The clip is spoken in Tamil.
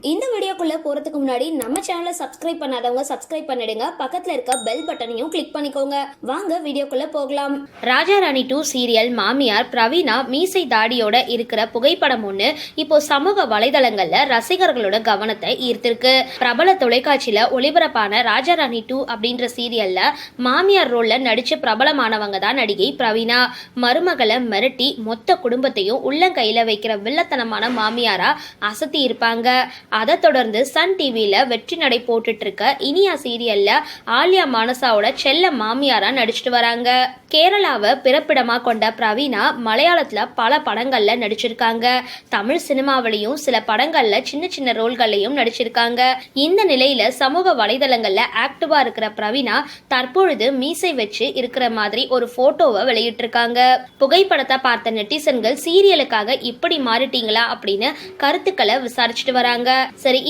இந்த வீடியோக்குள்ளே போகிறதுக்கு முன்னாடி நம்ம சேனலை சப்ஸ்கிரைப் பண்ணாதவங்க சப்ஸ்கிரைப் பண்ணிடுங்க. பக்கத்தில் இருக்க பெல் பட்டனையும் கிளிக் பண்ணிக்கோங்க. வாங்க வீடியோக்குள்ளே போகலாம். ராஜா ராணி டூ சீரியல் மாமியார் பிரவீனா மீசை தாடியோட இருக்கிற புகைப்படம் ஒன்று இப்போ சமூக வலைதளங்களில் ரசிகர்களோட கவனத்தை ஈர்த்திருக்கு. பிரபல தொலைக்காட்சியில் ஒளிபரப்பான ராஜா ராணி டூ அப்படின்ற சீரியலில் மாமியார் ரோலில் நடித்து பிரபலமானவங்க தான் நடிகை பிரவீனா. மருமகளை மிரட்டி மொத்த குடும்பத்தையும் உள்ளங்கையில் வைக்கிற வில்லத்தனமான மாமியாரா அசத்தி இருப்பாங்க. அதை தொடர்ந்து சன் டிவியில வெற்றி நடை போட்டுட்டு இருக்க இனியா சீரியல்ல ஆலியா மானசாவோட செல்ல மாமியாரா நடிச்சிட்டு வராங்க. கேரளாவை பிறப்பிடமா கொண்ட பிரவீனா மலையாளத்துல பல படங்கள்ல நடிச்சிருக்காங்க. தமிழ் சினிமாவிலையும் சில படங்கள்ல சின்ன சின்ன ரோல்கள்லையும் நடிச்சிருக்காங்க. இந்த நிலையில சமூக வலைதளங்கள்ல ஆக்டிவா இருக்கிற பிரவீனா தற்பொழுது மீசை வச்சு இருக்கிற மாதிரி ஒரு போட்டோவை வெளியிட்டிருக்காங்க புகைப்படத்தை பார்த்த நெட்டிசன்கள் சீரியலுக்காக இப்படி மாறிட்டீங்களா? அப்படின்னு கருத்துக்களை விசாரிச்சுட்டு வராங்க. சரி